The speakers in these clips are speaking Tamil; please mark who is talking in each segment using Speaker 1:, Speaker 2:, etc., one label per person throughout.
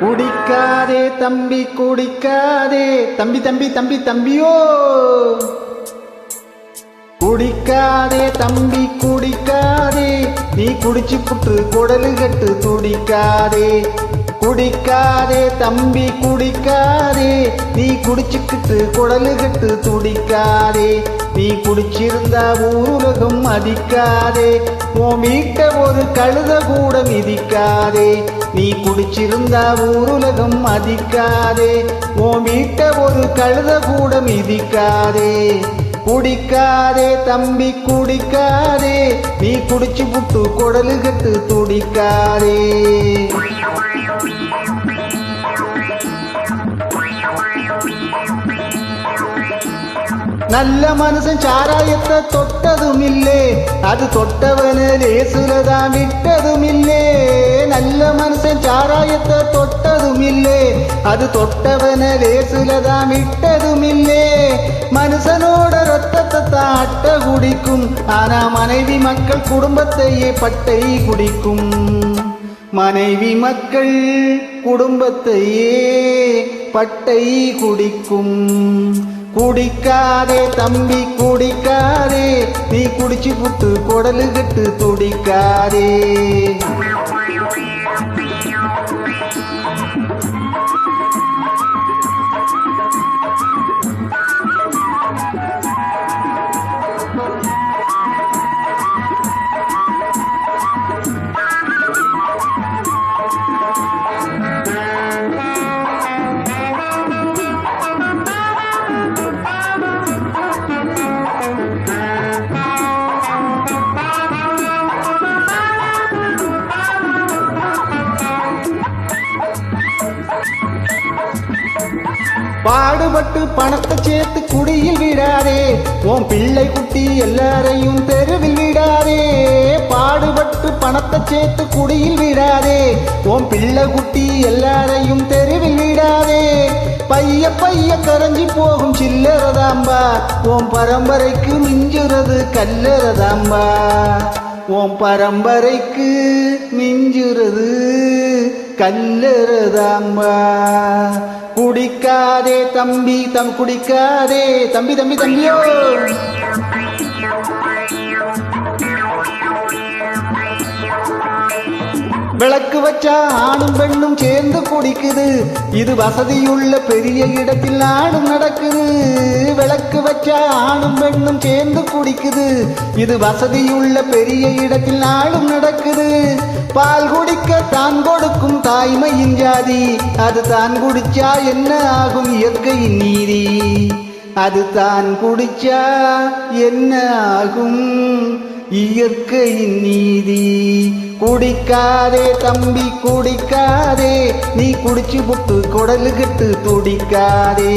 Speaker 1: குடிக்காதே தம்பி குடிக்காதே. தம்பி தம்பி தம்பி தம்பியோ. குடிக்காதே தம்பி குடிக்காதே. நீ குடிச்சு புட்டு குடலு கட்டு துடிக்காதே. குடிக்காதே தம்பி குடிக்காதே. நீ குடிச்சுக்கிட்டு குடலு கட்டு துடிக்காதே. நீ குடிச்சிருந்தா ஊருலகம் மதிக்காதே. உன் வீட்ட ஒரு கழுத கூட மிதிக்காதே. நீ குடிச்சிருந்தா ஊருலகம் மதிக்காதே. உன் வீட்ட ஒரு கழுத கூட மிதிக்காதே. குடிக்காதே தம்பி குடிக்காதே. நீ குடிச்சு புட்டு குடலு கட்டு துடிக்காதே. நல்ல மனுஷன் சாராயத்தை தொட்டதும் இல்லே அது தொட்டவன லேசுலதான் விட்டதும் இல்லே நல்ல மனுஷன் சாராயத்தை தொட்டதும் இல்லே அது தொட்டவன லேசுலதான் விட்டதும் இல்லே மனுஷனோட ரத்தத்தை தான் அட்ட குடிக்கும் ஆனா மனைவி மக்கள் குடும்பத்தையே பட்டை குடிக்கும் மனைவி மக்கள் குடும்பத்தையே பட்டை குடிக்கும் குடிக்காதே தம்பி குடிக்காதே. நீ குடிச்சு புட்டு குடலு கட்டு துடிக்காதே. பாடுபட்டு பணத்தை சேர்த்து குடியில் விடாதே. உன் பிள்ளை குட்டி எல்லாரையும் தெருவில் விடாதே. பாடுபட்டு பணத்தை சேர்த்து குடியில் விடாதே. உன் பிள்ளை குட்டி எல்லாரையும் தெருவில் விடாதே. பைய பைய கரைஞ்சி போகும் சில்லறதாம்பா உன் பரம்பரைக்கு மிஞ்சுறது கல்லறதாம்பா உன் பரம்பரைக்கு மிஞ்சுறது கல்லறதாம்பா குடிக்காதே தம்பி தம் குடிக்காதே. தம்பி தம்பி தம்பியோ. விளக்கு வச்சா ஆணும் பெண்ணும் சேர்ந்து குடிக்குது. இது வசதியுள்ள பெரிய இடத்தில் ஆடும் நடக்குது. விளக்கு வச்சா ஆணும் பெண்ணும் சேர்ந்து குடிக்குது. இது வசதியுள்ள பெரிய இடத்தில் ஆடும் நடக்குது. பால் குடிக்க தான் கொடுக்கும் தாய்மையின் ஜாதி. அது தான் குடிச்சா என்ன ஆகும் இயற்கையின் நீதி. அது தான் குடிச்சா என்ன ஆகும்? இயற்கையின் நீதி. குடிக்காதே தம்பி குடிக்காதே. நீ குடிச்சு புட்டு குடலுகிட்டு துடிக்காதே.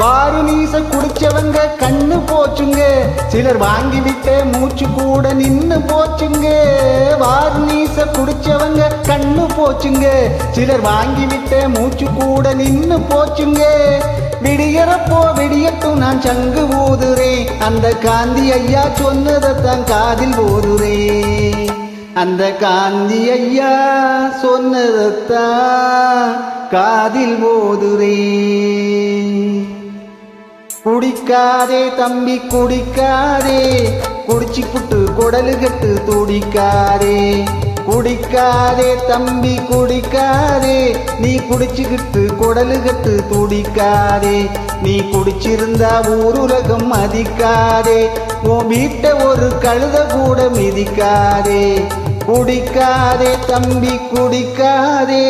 Speaker 1: பாரு நீச குடிச்சவங்க கண்ணு போச்சுங்க. சிலர் வாங்கிவிட்டு மூச்சு கூட நின்னு போச்சுங்க. வாரு நீச குடிச்சவங்க கண்ணு போச்சுங்க. சிலர் வாங்கிவிட்டு மூச்சு கூட நின்னு போச்சுங்க. விடியறப்போ விடியட்டும் நான் சங்கு ஊதுறேன். அந்த காந்தி ஐயா சொன்னதைத்தான் காதில் ஊதுறேன். அந்த காந்தி ஐயா சொன்னதைத்தான் காதில் ஓதுறேன் குடிக்காதே தம்பி குடிக்காதே. குடிச்சு புட்டு குடலு கட்டு துடிக்காதே. குடிக்காதே தம்பி குடிக்காதே. நீ குடிச்சுக்கிட்டு குடலு கட்டு துடிக்காதே. நீ குடிச்சிருந்தா ஊருலகம் மதிக்காதே. உன் வீட்டை ஒரு கழுத கூட மிதிக்காதே. குடிக்காதே தம்பி குடிக்காதே.